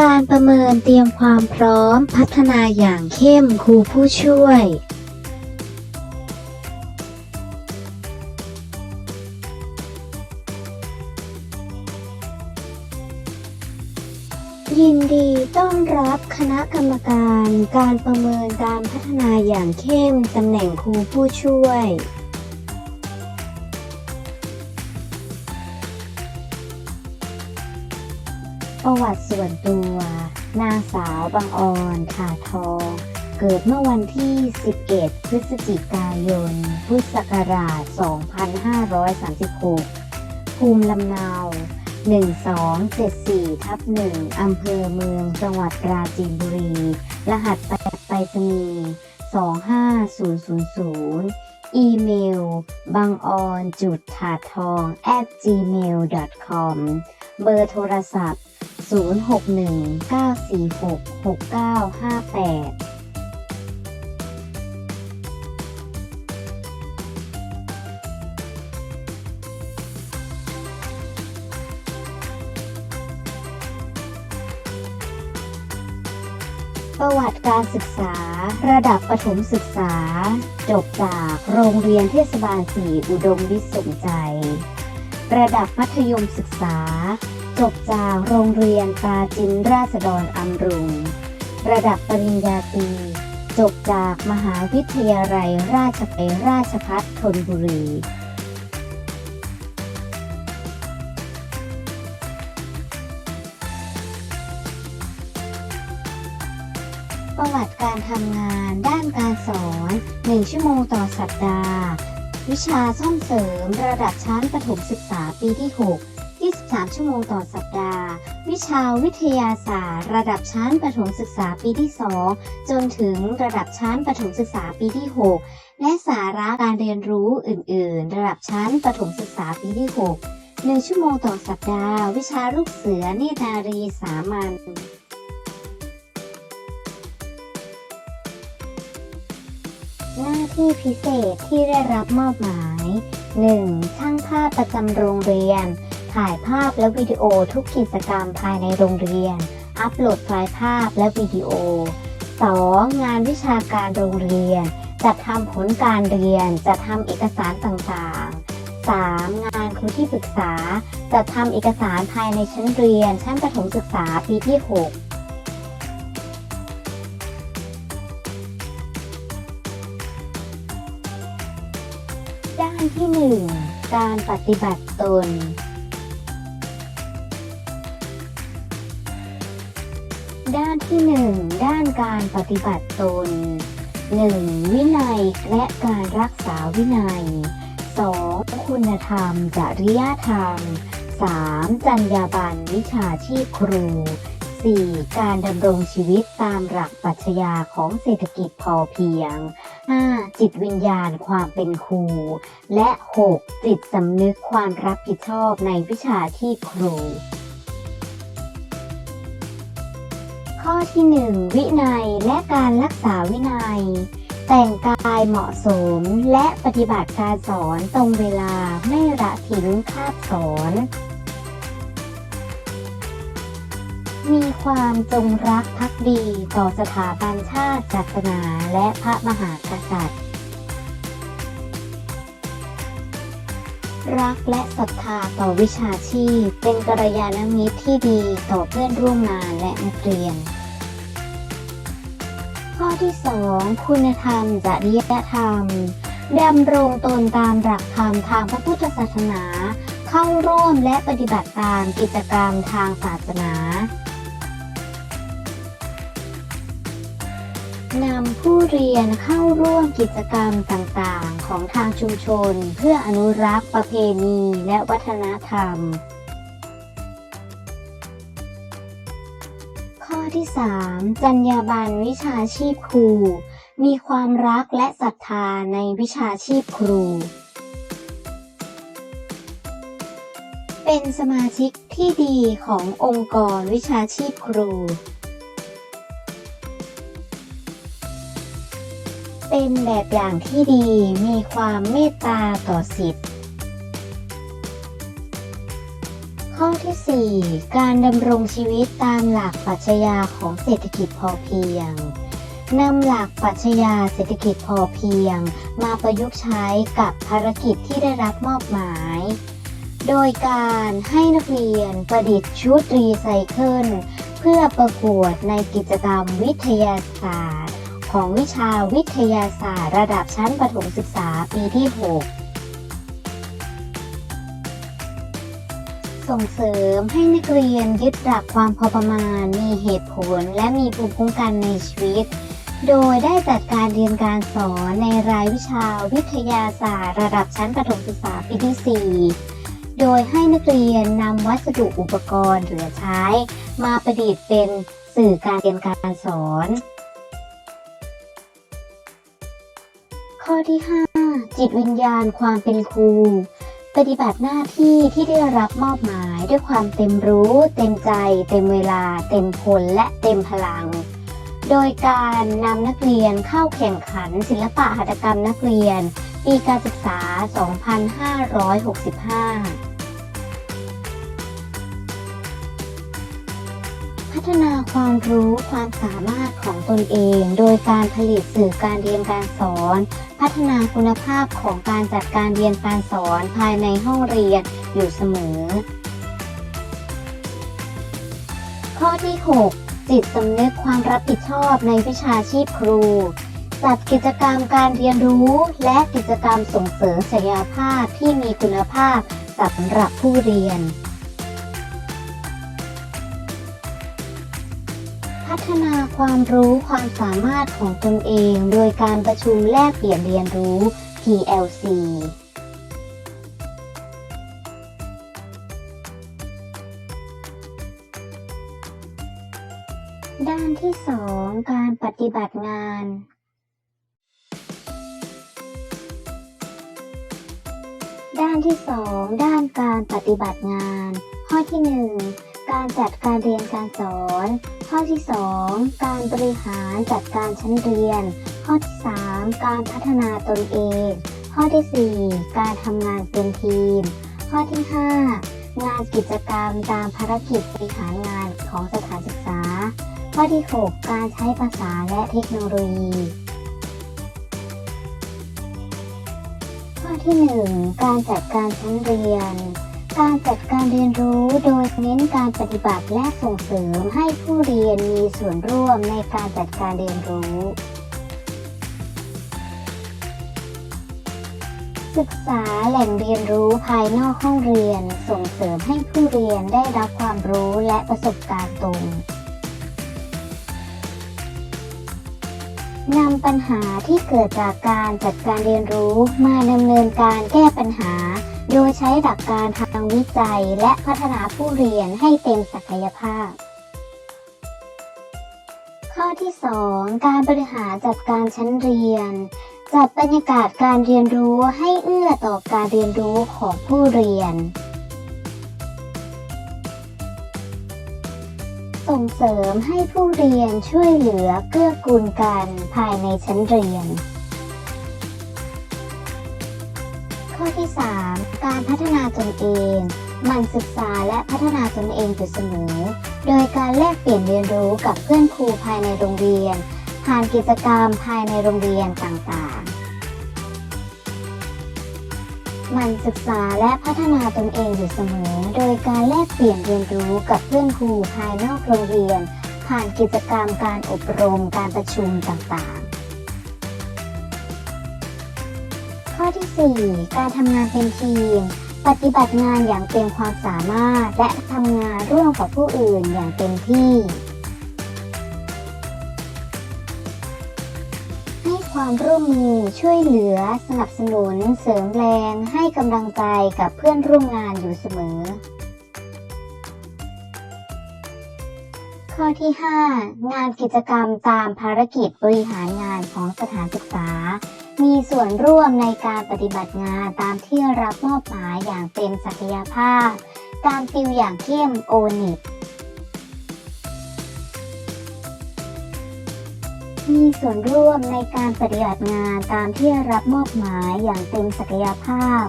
การประเมินเตรียมความพร้อมพัฒนาอย่างเข้มครูผู้ช่วย ยินดีต้อนรับคณะกรรมการ การประเมินการพัฒนาอย่างเข้มตำแหน่งครูผู้ช่วย ประวัติส่วนตัว นางสาวบางออนขาทอง เกิดเมื่อวันที่ 11 พฤศจิกายน พุทธศักราช 2536 ภูมิลำเนา 1274ทับ1อำเภอเมืองจังหวัดปราจีนบุรี รหัสไปไปรษณีย์25000 อีเมลบางออนจุดถาทอง at gmail.com เบอร์โทรศัพท์ 0619466958ประวัติการศึกษา ระดับประถมศึกษา จบจากโรงเรียนเทศบาลสีอุดมวิทย์สมใจ ระดับมัธยมศึกษา จบจากโรงเรียนปราจินราษฎรอำรุง ระดับปริญญาตรีจบจากมหาวิทยาลัยราชภัฏราชพัฒธนบุรี ประวัติการทำงานด้านการสอน 1 ชั่วโมงต่อสัปดาห์ วิชาส่งเสริมระดับชั้นประถมศึกษาปีที่ 6 3 ชั่วโมงต่อสัปดาห์ วิชาวิทยาศาสตร์ ระดับชั้นประถมศึกษาปีที่ 2 จนถึงระดับชั้นประถมศึกษาปีที่ 6 และสาระการเรียนรู้อื่น ๆ ระดับชั้นประถมศึกษาปีที่ 6 1 ชั่วโมงต่อสัปดาห์ วิชาลูกเสือเนตรารีสามัญหน้าที่พิเศษที่ได้รับมอบหมาย 1. ช่างภาพประจำโรงเรียน ถ่ายภาพและวิดีโอทุกกิจกรรมภายในโรงเรียน อัปโหลดไฟล์ภาพและวิดีโอ 2. งานวิชาการโรงเรียน จัดทำผลการเรียน จัดทำเอกสารต่างๆ 3. งานครูที่ปรึกษา จัดทำเอกสารภายในชั้นเรียน ชั้นประถมศึกษาปีที่ 6ด้านที่ 1 การปฏิบัติตน ที่ 1 ด้านการปฏิบัติตน 1. วินัยและการรักษาวินัย 2. คุณธรรม จริยธรรม 3. จรรยาบรรณวิชาชีพครู 4. การดำรงชีวิตตามหลักปรัชญาของเศรษฐกิจพอเพียง 5. จิตวิญญาณความเป็นครู และ 6. จิตสำนึกความรับผิดชอบในวิชาชีพครู ข้อที่ 1 วินัยและการรักษาวินัย แต่งกายเหมาะสมและปฏิบัติการสอนตรงเวลาไม่ละทิ้งคาบสอน มีความจงรักภักดีต่อสถาบันชาติศาสนาและพระมหากษัตริย์ รักและศรัทธาต่อวิชาชีพ เป็นกัลยาณมิตรที่ดีต่อเพื่อนร่วมงานและนักเรียน ที่ 2 คุณธรรมจริยธรรมดำรงตนตามหลักธรรมทางพระพุทธศาสนา เข้าร่วมและปฏิบัติตามกิจกรรมทางศาสนานำผู้เรียนเข้าร่วมกิจกรรมต่างๆ ของทางชุมชน เพื่ออนุรักษ์ประเพณีและวัฒนธรรม ที่ 3 จรรยาบรรณวิชาชีพครู มีความรักและศรัทธาในวิชาชีพครู เป็นสมาชิกที่ดีขององค์กรวิชาชีพครู เป็นแบบอย่างที่ดีมีความเมตตาต่อสิทธิ ข้อที่ 4 การดำรงชีวิตตามหลักปรัชญาของเศรษฐกิจพอเพียงนำหลักปรัชญาเศรษฐกิจพอเพียง มาประยุกต์ใช้กับภารกิจที่ได้รับมอบหมาย โดยการให้นักเรียนประดิษฐ์ชุดรีไซเคิลเพื่อประกวดในกิจกรรมวิทยาศาสตร์ ของวิชาวิทยาศาสตร์ ระดับชั้นประถมศึกษาปีที่ 6 ส่งเสริมให้นักเรียนยึดหลักความพอประมาณ มีเหตุผลและมีภูมิคุ้มกันในชีวิต โดยได้จัดการเรียนการสอนในรายวิชาวิทยาศาสตร์ ระดับชั้นประถมศึกษาปีที่ 4 โดยให้นักเรียนนำวัสดุอุปกรณ์เหลือใช้ มาประดิษฐ์เป็นสื่อการเรียนการสอน ข้อที่ 5 จิตวิญญาณความเป็นครู ปฏิบัติหน้าที่ที่ได้รับมอบหมายด้วยความเต็มรู้ เต็มใจ เต็มเวลา เต็มพลและเต็มพลัง โดยการนำนักเรียนเข้าแข่งขันศิลปะหัตถกรรมนักเรียน ปีการศึกษา 2565 ฒนาความรู้ความสามารถของตนเอง โดยการผลิตสื่อการเรียนการสอน พัฒนาคุณภาพของการจัดการเรียนการสอนภายในห้องเรียนอยู่เสมอ ข้อที่ 6 จิตสำนึกความรับผิดชอบในวิชาชีพครูจัดกิจกรรมการเรียนรู้และกิจกรรมส่งเสริมศักยภาพที่มีคุณภาพสำหรับผู้เรียน ความรู้ความสามารถของตนเอง โดยการประชุมแลกเปลี่ยนเรียนรู้ PLC ด้านที่ 2 การปฏิบัติงาน ด้านที่ 2 ด้านการปฏิบัติงาน ข้อที่ 1 การจัดการเรียนการสอน ข้อที่ 2 การบริหารจัดการชั้นเรียน ข้อที่ 3 การพัฒนาตนเอง ข้อที่ 4 การทำงานเป็นทีม ข้อที่ 5 งานกิจกรรมตามภารกิจบริหารงานของสถานศึกษา ข้อที่ 6 การใช้ภาษาและเทคโนโลยี ข้อที่ 1 การจัดการชั้นเรียน การจัดการเรียนรู้โดยเน้นการปฏิบัติและส่งเสริมให้ผู้เรียนมีส่วนร่วมในการจัดการเรียนรู้ ศึกษาแหล่งเรียนรู้ภายนอกห้องเรียน ส่งเสริมให้ผู้เรียนได้รับความรู้และประสบการณ์ตรงนำปัญหาที่เกิดจากการจัดการเรียนรู้มาดำเนินการแก้ปัญหา โดยใช้หลักการทางวิจัยและพัฒนาผู้เรียนให้เต็มศักยภาพ ข้อที่ 2 การบริหารจัดการชั้นเรียน จัดบรรยากาศการเรียนรู้ให้เอื้อต่อการเรียนรู้ของผู้เรียน ส่งเสริมให้ผู้เรียนช่วยเหลือเกื้อกูลกันภายในชั้นเรียน ข้อที่ 3 การพัฒนาตนเองมันศึกษาและพัฒนาตนเองอยู่เสมอ โดยการแลกเปลี่ยนเรียนรู้กับเพื่อนครูภายในโรงเรียน ผ่านกิจกรรมภายในโรงเรียนต่างๆ มันศึกษาและพัฒนาตนเองอยู่เสมอ โดยการแลกเปลี่ยนเรียนรู้กับเพื่อนครูภายนอกโรงเรียน ผ่านกิจกรรมการอบรมการประชุมต่างๆ ข้อที่ 4 การทำงานเป็นทีม ปฏิบัติงานอย่างเต็มความสามารถ และทำงานร่วมกับผู้อื่นอย่างเต็มที่ ให้ความร่วมมือช่วยเหลือ สนับสนุน เสริมแรง ให้กำลังใจกับเพื่อนร่วมงานอยู่เสมอ ข้อที่ 5 งานกิจกรรมตามภารกิจบริหารงานของสถานศึกษา มีส่วนร่วมในการปฏิบัติงานตามที่รับมอบหมายอย่างเต็มศักยภาพการติวอย่างเข้มโอนิตมีส่วนร่วมในการปฏิบัติงานตามที่รับมอบหมายอย่างเต็มศักยภาพ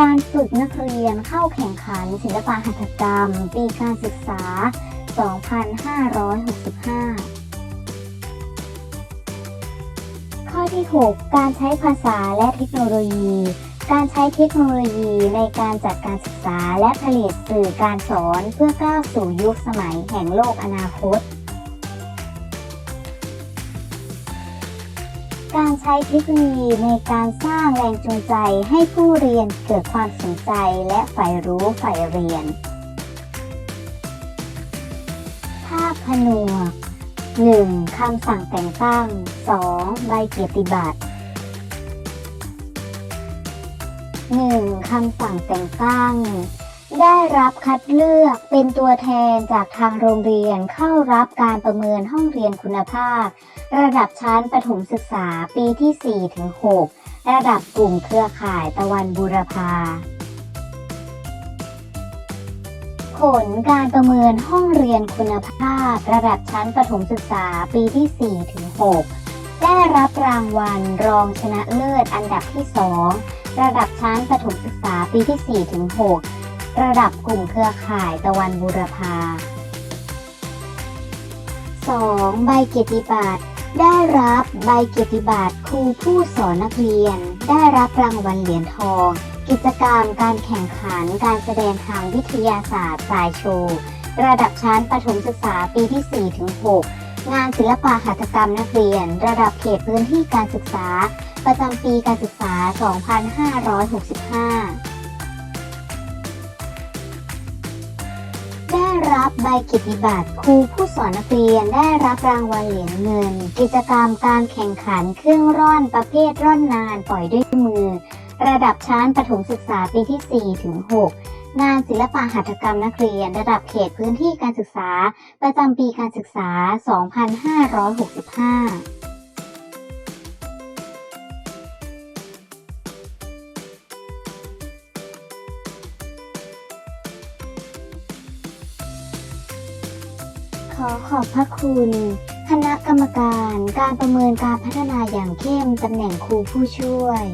การฝึกนักเรียนเข้าแข่งขันศิลปะหัตถกรรม ปีการศึกษา 2565 ที่ 6 การใช้ภาษาและเทคโนโลยี การใช้เทคโนโลยีในการจัดการศึกษาและผลิตสื่อการสอนเพื่อก้าวสู่ยุคสมัยแห่งโลกอนาคต การใช้เทคโนโลยีในการสร้างแรงจูงใจให้ผู้เรียนเกิดความสนใจและใฝ่รู้ใฝ่เรียน ภาพผนวก 1. คำสั่งแต่งตั้ง 2. ใบเกียรติบัตร 1. คำสั่งแต่งตั้ง ได้รับคัดเลือกเป็นตัวแทนจากทางโรงเรียนเข้ารับการประเมินห้องเรียนคุณภาพ ระดับชั้นประถมศึกษาปีที่4ถึง6ระดับกลุ่มเครือข่ายตะวันบูรพา ผลการประเมินห้องเรียนคุณภาพ ระดับชั้นประถมศึกษาปีที่ 4 ถึง 6 ได้รับรางวัลรองชนะเลิศอันดับที่ 2 ระดับชั้นประถมศึกษาปีที่ 4 ถึง 6 ระดับกลุ่มเครือข่ายตะวันบูรพา 2. ใบเกียรติบัตรได้รับใบเกียรติบัตรครูผู้สอนนักเรียน ได้รับรางวัลเหรียญทอง กิจกรรมการแข่งขันการแสดงทางวิทยาศาสตร์สายโชว์ ระดับชั้นประถมศึกษาปีที่ 4 ถึง 6 งานศิลปะหัตถกรรมนักเรียน ระดับเขตพื้นที่การศึกษา ประจำปีการศึกษา 2565ได้รับใบกียรติบัตรครูผู้สอนนักเรียนได้รับรางวัลเหรียญเงิน กิจกรรมการแข่งขันเครื่องร่อนประเภทร่อนนานปล่อยด้วยมือ ระดับชั้นประถมศึกษาปีที่ 4 ถึง 6 งานศิลปะหัตถกรรมนักเรียน ระดับเขตพื้นที่การศึกษา ประจำปีการศึกษา 2565ขอขอบพระคุณ คณะกรรมการการประเมินการพัฒนาอย่างเข้มตำแหน่งครูผู้ช่วย